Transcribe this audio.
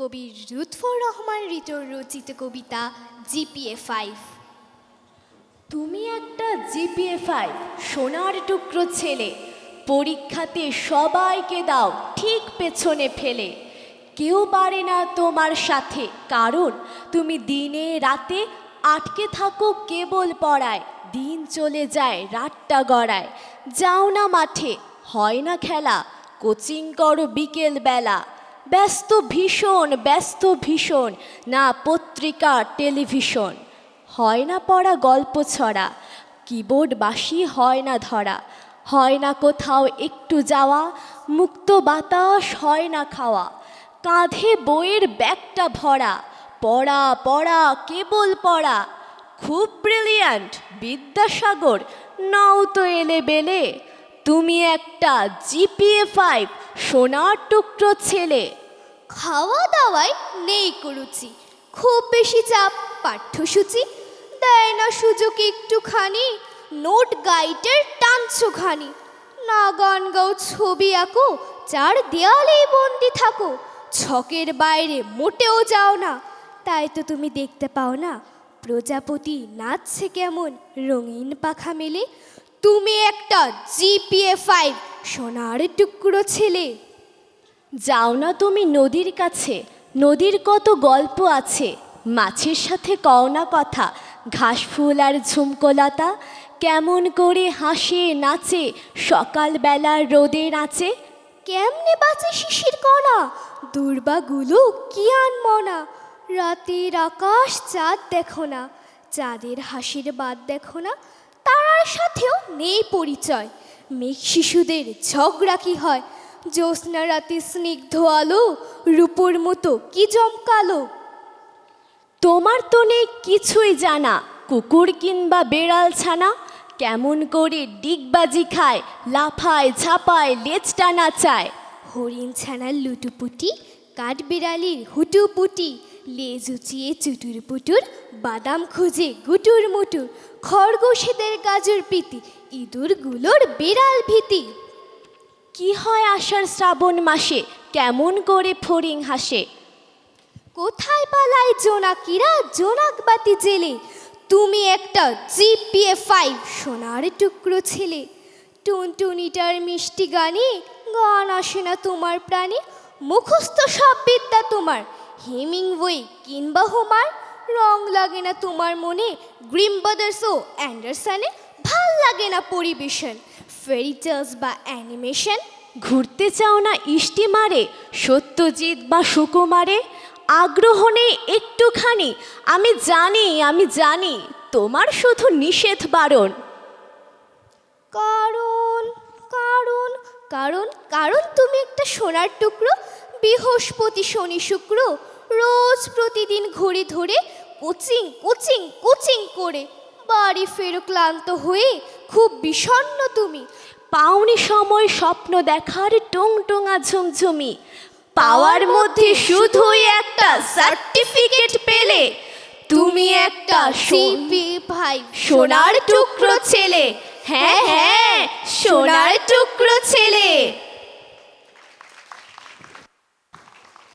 কবি লুৎফর রহমান রিটোর রচিত কবিতা GPA five তুমি একটা জিপিএ ফাইভ সোনার টুকরো ছেলে। পরীক্ষাতে সবাইকে দাও, ঠিক পেছনে ফেলে। কেউ পারে না তোমার সাথে, কারণ তুমি দিনে রাতে আটকে থাকো কেবল পড়ায়। দিন চলে যায় রাতটা গড়ায়। যাও না মাঠে, হয় না খেলা, কোচিং করো বিকেল বেলা ব্যস্ত ভীষণ ব্যস্ত ভীষণ, না পত্রিকা, টেলিভিশন। হয় না পড়া গল্প ছড়া, কিবোর্ড বাসি হয় না ধরা। হয় না কোথাও একটু যাওয়া, মুক্ত বাতাস হয় না খাওয়া। কাঁধে বইয়ের ব্যাগটা ভরা, পড়া পড়া, কেবল পড়া। খুব ব্রিলিয়ান্ট বিদ্যাসাগর, নাও তো এলে বেলে। তুমি একটা জিপিএ ফাইভ সোনার টুকরো ছেলে। খাওয়া দাওয়ায় নেই করুচি খুব বেশি চাপ, পাঠ্যসূচি, দেয় না সুযোগ একটুখানি, নোট গাইডের টানছোখানি। না গান গাও, ছবি আঁকো চার দেয়ালেই বন্দি থাকো, ছকের বাইরে মোটেও যাও না। তাই তো তুমি দেখতে পাও না, প্রজাপতি নাচছে কেমন, রঙিন পাখা মেলে। তুমি একটা জিপিএ ফাইভ সোনার টুকরো ছেলে। যাও না তুমি নদীর কাছে, নদীর কত গল্প আছে, মাছের সাথে কও না কথা, ঘাস ফুল আর ঝুমকোলতা, কেমন করে হাসে, নাচে সকালবেলার রোদে নাচে, কেমনে বাঁচে শিশির কণা দুর্বাগুলো কি আনমনা, রাতের আকাশ চাঁদ দেখো না, চাঁদের হাসির বাদ দেখো না, তারার সাথেও নেই পরিচয়, মেঘ শিশুদের ঝগড়া কি হয় জ্যোৎস্না রাতে স্নিগ্ধ আলো, রূপোর মতো কি জমকালো? তোমার তো নেই কিছুই জানা, কুকুর কিংবা বেড়াল ছানা, কেমন করে ডিগবাজি খায়, লাফায়, ঝাপায় লেজটা নাচায় হরিণ ছানার লুটুপুটি, কাঠবিড়ালির হুটুপুটি, লেজ উঁচিয়ে চুটুর পুটুর, বাদাম খুঁজে গুটুর মুটুর, খরগোশেদের গাজর পিতি, ইঁদুরগুলোর বিড়াল ভীতি। কি হয় আষাঢ় শ্রাবণ মাসে? কেমন করে ফড়িং হাসে? কোথায় পালায় জোনাকিরা? জোনাক বাতি জেলে। তুমি একটা জিপিএ ফাইভ সোনার টুকরো ছেলে। টুনটুনিটার মিষ্টি গানে গান আসে না তোমার প্রাণে। মুখস্থ সব বিদ্যা তোমার। হেমিংওয়ে কিংবা হোমার। রং লাগে না তোমার মনে। গ্রিম ব্রাদার্স ও অ্যান্ডারসনে ভালো লাগে না পরিবেশন। ফেরিটেলস বা অ্যানিমেশন ঘুরতে চাও না ইষ্টি মারে সত্যজিৎ বা সুকুমারে আগ্রহ নেই একটুখানি আমি জানি আমি জানি তোমার শুধু নিষেধ বারণ। কারণ কারণ কারণ কারণ তুমি একটা সোনার টুকরো বৃহস্পতি শনি শুক্র রোজ প্রতিদিন ঘড়ি ধরে কোচিং কোচিং কোচিং করে বাড়ি ফেরো ক্লান্ত হয়ে খুব বিষণ্ন তুমি। পাওনি সময় স্বপ্ন দেখার টুং টোঙা ঝুমঝুমি। পাওয়ার মধ্যে শুধুই একটা সার্টিফিকেট পেলে। তুমি একটা সিপি ভাই, সোনার টুকরো ছেলে। হ্যাঁ হ্যাঁ সোনার টুকরো ছেলে।